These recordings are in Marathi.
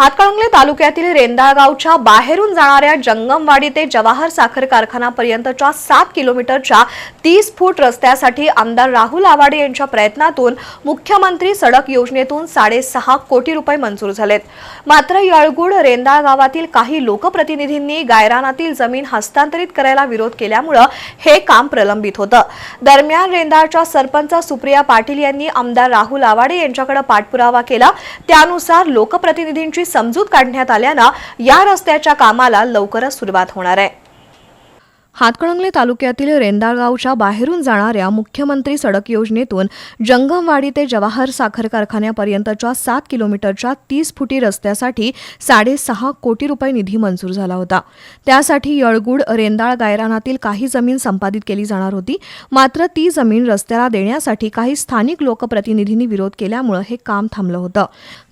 हातकणंगले तालुक्यातील रेंदाळगावच्या बाहेरून जाणाऱ्या जंगमवाडी ते जवाहर साखर कारखानापर्यंतच्या सात किलोमीटरच्या तीस फूट रस्त्यासाठी आमदार राहुल आवाडे यांच्या प्रयत्नातून मुख्यमंत्री सडक योजनेतून साडेसहा कोटी रुपये मंजूर झालेत. मात्र यळगुड रेंदाळ गावातील काही लोकप्रतिनिधींनी गायरानातील जमीन हस्तांतरित करायला विरोध केल्यामुळं हे काम प्रलंबित होतं. दरम्यान रेंदाळच्या सरपंच सुप्रिया पाटील यांनी आमदार राहुल आवाडे यांच्याकडे पाठपुरावा केला. त्यानुसार लोकप्रतिनिधींची समजूत काढण्यात आल्यानं या रस्त्याच्या कामाला लवकरच सुरुवात होणार आहे. हातकणंगले तालुक्यातील रेंदाळगावच्या बाहेरून जाणाऱ्या मुख्यमंत्री सडक योजनेतून जंगमवाडी ते जवाहर साखर कारखान्यापर्यंतच्या सात किलोमीटरच्या तीस फुटी रस्त्यासाठी साडेसहा कोटी रुपये निधी मंजूर झाला होता. त्यासाठी यळगुड रेंदाळ गायरानातील काही जमीन संपादित केली जाणार होती. मात्र ती जमीन रस्त्याला देण्यासाठी काही स्थानिक लोकप्रतिनिधींनी विरोध केल्यामुळे हे काम थांबलं होतं.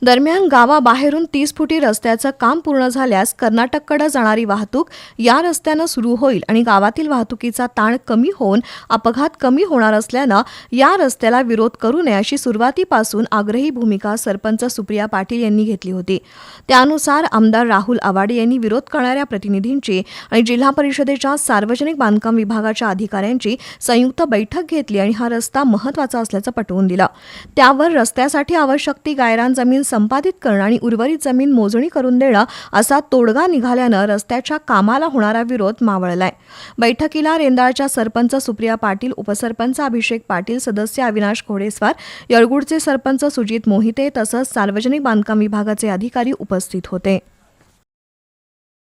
दरम्यान गावाबाहेरून तीस फुटी रस्त्याचं काम पूर्ण झाल्यास कर्नाटककडे जाणारी वाहतूक या रस्त्यानं सुरू होईल आणि गावातील वाहतुकीचा ताण कमी होऊन अपघात कमी होणार असल्यानं या रस्त्याला विरोध करू नये अशी सुरुवातीपासून आग्रही भूमिका सरपंच सुप्रिया पाटील यांनी घेतली होती. त्यानुसार आमदार राहुल आवाडे यांनी विरोध करणाऱ्या प्रतिनिधींची आणि जिल्हा परिषदेच्या सार्वजनिक बांधकाम विभागाच्या अधिकाऱ्यांची संयुक्त बैठक घेतली आणि हा रस्ता महत्त्वाचा असल्याचं पटवून दिलं. त्यावर रस्त्यासाठी आवश्यक ती गायरान जमीन संपादित करणं आणि उर्वरित जमीन मोजणी करून देणं असा तोडगा निघाल्यानं रस्त्याच्या कामाला होणारा विरोध मावळलाय. बैठकीला रेंदाळच्या सरपंच सुप्रिया पाटील उपसरपंच अभिषेक पाटील सदस्य अविनाश घोडेस्वार यळगुडचे सरपंच सुजित मोहिते तसंच सार्वजनिक बांधकाम विभागाचे अधिकारी उपस्थित होते.